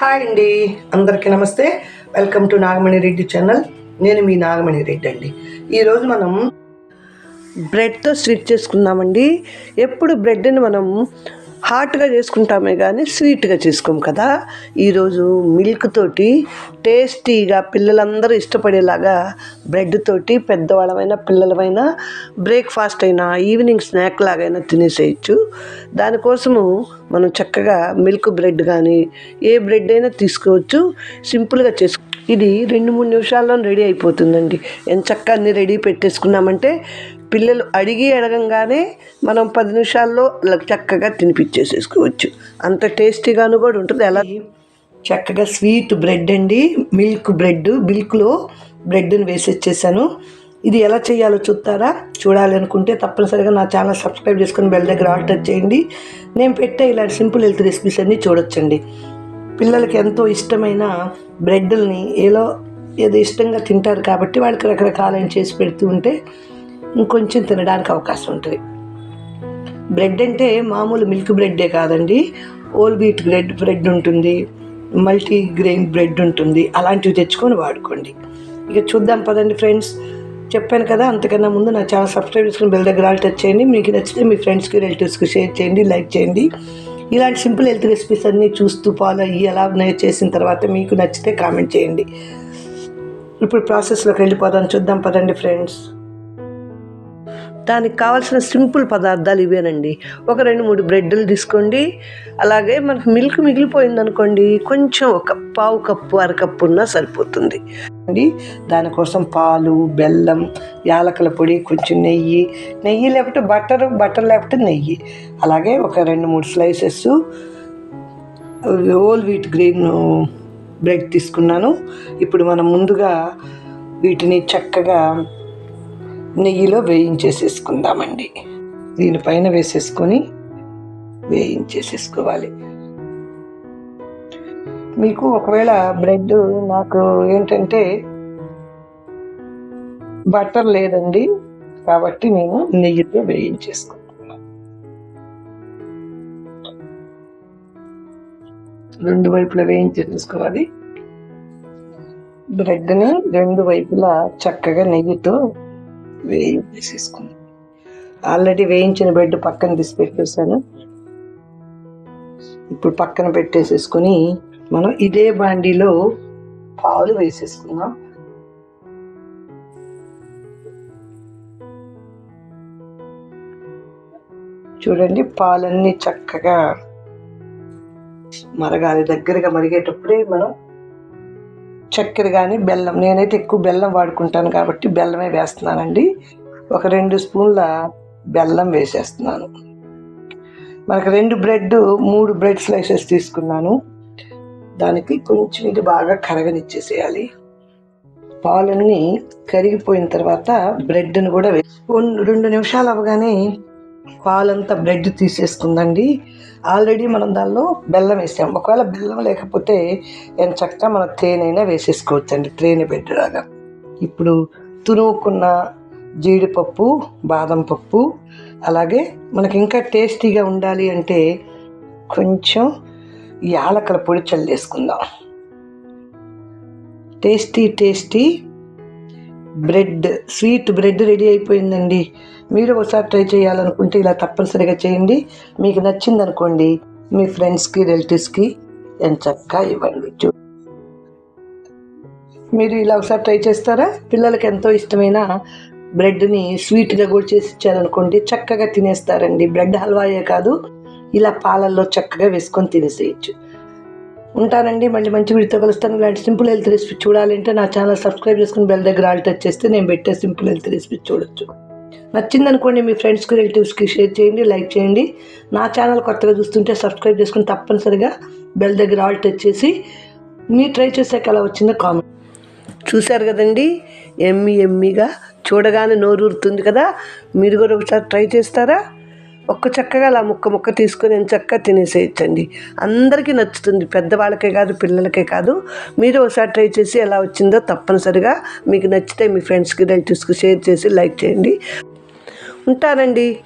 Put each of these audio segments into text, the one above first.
Hi అండి. అందరికీ నమస్తే. Welcome to Nagamani Reddy channel. నేను మీ నాగమణి రెడ్డి అండి. ఈరోజు మనం బ్రెడ్తో స్ట్రిచ్ చేసుకుందామండి. ఎప్పుడు బ్రెడ్ని మనం హాట్గా చేసుకుంటామే కానీ స్వీట్గా చేసుకోం కదా. ఈరోజు మిల్క్ తోటి టేస్టీగా పిల్లలందరూ ఇష్టపడేలాగా బ్రెడ్ తోటి పెద్దవాళ్ళమైనా పిల్లలమైనా బ్రేక్ఫాస్ట్ అయినా ఈవినింగ్ స్నాక్ లాగైనా తినేసేయచ్చు. దానికోసము మనం చక్కగా మిల్క్ బ్రెడ్ కానీ ఏ బ్రెడ్ అయినా తీసుకోవచ్చు. సింపుల్గా చేసుకో ఇది రెండు మూడు నిమిషాల్లో రెడీ అయిపోతుందండి. ఎంత చక్కగా అన్ని రెడీ పెట్టేసుకున్నామంటే పిల్లలు అడిగి అడగంగానే మనం పది నిమిషాల్లో చక్కగా తినిపించేసేసుకోవచ్చు అంత టేస్టీగాను కూడా ఉంటుంది. ఎలా చక్కగా స్వీట్ బ్రెడ్ అండి. మిల్క్ బ్రెడ్ మిల్క్లో బ్రెడ్ని వేసేచ్చేసాను. ఇది ఎలా చేయాలో చూస్తారా? చూడాలి అనుకుంటే తప్పనిసరిగా నా ఛానల్ సబ్స్క్రైబ్ చేసుకొని బెల్ దగ్గర ఆల్ టచ్ చేయండి. నేను పెట్టే ఇలాంటి సింపుల్ హెల్త్ రెసిపీస్ అన్నీ చూడొచ్చండి. పిల్లలకి ఎంతో ఇష్టమైన బ్రెడ్లని ఏదో ఏదో ఇష్టంగా తింటారు కాబట్టి వాళ్ళకి రకరకాలైన చేసి పెడుతూ ఉంటే ఇంకొంచెం తినడానికి అవకాశం ఉంటుంది. బ్రెడ్ అంటే మామూలు మిల్క్ బ్రెడ్డే కాదండి. ఓల్ వీట్ బ్రెడ్ బ్రెడ్ ఉంటుంది. మల్టీ గ్రెయిన్ బ్రెడ్ ఉంటుంది. అలాంటివి తెచ్చుకొని వాడుకోండి. ఇక చూద్దాం పదండి ఫ్రెండ్స్. చెప్పాను కదా అంతకన్నా ముందు నా ఛానల్ సబ్స్క్రైబ్ చేసుకుని బెల్ దగ్గర ఆల్ టచ్ చేయండి. మీకు నచ్చితే మీ ఫ్రెండ్స్కి రిలేటివ్స్కి షేర్ చేయండి లైక్ చేయండి. ఇలాంటి సింపుల్ హెల్త్ రెసిపీస్ అన్నీ చూస్తూ ఫాలో అయ్యి ఎలా ఉన్నాయో చేసిన తర్వాత మీకు నచ్చితే కామెంట్ చేయండి. ఇప్పుడు ప్రాసెస్లోకి వెళ్ళిపోదాం. చూద్దాం పదండి ఫ్రెండ్స్. దానికి కావాల్సిన సింపుల్ పదార్థాలు ఇవేనండి. ఒక రెండు మూడు బ్రెడ్లు తీసుకోండి. అలాగే మనకు మిల్క్ మిగిలిపోయింది అనుకోండి కొంచెం ఒక పావు కప్పు అరకప్పు ఉన్నా సరిపోతుంది. అండి దానికోసం పాలు బెల్లం యాలకల పొడి కొంచెం నెయ్యి. నెయ్యి లేకపోతే బటర్ బటర్ లేకపోతే నెయ్యి. అలాగే ఒక రెండు మూడు slices whole wheat green bread తీసుకున్నాను. ఇప్పుడు మనం ముందుగా వీటిని చక్కగా నెయ్యిలో వేయించేసేసుకుందామండి. దీనిపైన వేసేసుకొని వేయించేసేసుకోవాలి. మీకు ఒకవేళ బ్రెడ్ నాకు ఏంటంటే బటర్ లేదండి కాబట్టి నేను నెయ్యితో వేయించేసుకుంటున్నాను రెండు వైపులా వేయించేసుకోవాలి బ్రెడ్ని రెండు వైపులా చక్కగా నెయ్యితో వేసేసుకున్నాను ఆల్రెడీ వేయించిన బ్రెడ్ పక్కన తీసి ఇప్పుడు పక్కన పెట్టేసేసుకొని మనం ఇదే బాండీలో పాలు వేసేసుకుందాం. చూడండి పాలన్నీ చక్కగా మరగాలి. దగ్గరగా మరిగేటప్పుడే మనం చక్కెర కానీ బెల్లం. నేనైతే ఎక్కువ బెల్లం వాడుకుంటాను కాబట్టి బెల్లమే వేస్తున్నానండి. ఒక రెండు స్పూన్ల బెల్లం వేసేస్తున్నాను. మనకు రెండు బ్రెడ్ మూడు బ్రెడ్ స్లైసెస్ తీసుకున్నాను. దానికి కొంచెం ఇది బాగా కరగనిచ్చేసేయాలి. పాలన్నీ కరిగిపోయిన తర్వాత బ్రెడ్ని కూడా స్పూన్ రెండు నిమిషాలు అవ్వగానే పాలంతా బ్రెడ్ తీసేసుకుందండి. ఆల్రెడీ మనం దానిలో బెల్లం వేసాం. ఒకవేళ బెల్లం లేకపోతే నేను చక్కగా మనం తేనైనా వేసేసుకోవచ్చు అండి తేనె బ్రెడ్ ఇప్పుడు తురుముకున్న జీడిపప్పు బాదం పప్పు అలాగే మనకి ఇంకా టేస్టీగా ఉండాలి అంటే కొంచెం యాలకల పొడి చల్లేసుకుందాం. Tasty tasty bread sweet bread ready అయిపోయిందండి. మీరు ఒకసారి ట్రై చేయాలనుకుంటే ఇలా తప్పనిసరిగా చేయండి. మీకు నచ్చింది అనుకోండి మీ ఫ్రెండ్స్కి రిలేటివ్స్కి ఎంత చక్కగా ఇవ్వండి. మీరు ఇలా ఒకసారి ట్రై చేస్తారా? పిల్లలకి ఎంతో ఇష్టమైన బ్రెడ్ని స్వీట్గా కూడా చేసి ఇచ్చారనుకోండి చక్కగా తినేస్తారండి. బ్రెడ్ హల్వాయే కాదు ఇలా పాలల్లో చక్కగా వేసుకొని తినేసేయచ్చు. ఉంటానండి. మళ్ళీ మంచి వీడితో కలుస్తాను. ఇలాంటి సింపుల్ హెల్త్ రెసిపీ చూడాలంటే నా ఛానల్ సబ్స్క్రైబ్ చేసుకుని బెల్ దగ్గర ఆల్ టచ్ చేస్తే నేను పెట్టే సింపుల్ హెల్త్ రెసిపీ చూడొచ్చు. నచ్చిందనుకోండి మీ ఫ్రెండ్స్కి రిలేటివ్స్కి షేర్ చేయండి లైక్ చేయండి. నా ఛానల్ కొత్తగా చూస్తుంటే సబ్స్క్రైబ్ చేసుకుని తప్పనిసరిగా బెల్ దగ్గర ఆల్ టచ్ చేసి మీరు ట్రై చేసాక ఎలా వచ్చిందో కామెంట్. చూశారు కదండి? ఎమ్మి ఎమ్మిగా చూడగానే నోరూరుతుంది కదా? మీరు కూడా ఒకసారి ట్రై చేస్తారా? ఒక్క చక్కగా అలా ముక్క ముక్క తీసుకొని చక్క తినేసేయచ్చండి. అందరికీ నచ్చుతుంది. పెద్దవాళ్ళకే కాదు పిల్లలకే కాదు. మీరు ఒకసారి ట్రై చేసి ఎలా వచ్చిందో తప్పనిసరిగా మీకు నచ్చితే మీ ఫ్రెండ్స్కి రిలేటివ్స్కి షేర్ చేసి లైక్ చేయండి. ఉంటానండి.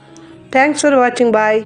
Thanks for watching. బాయ్.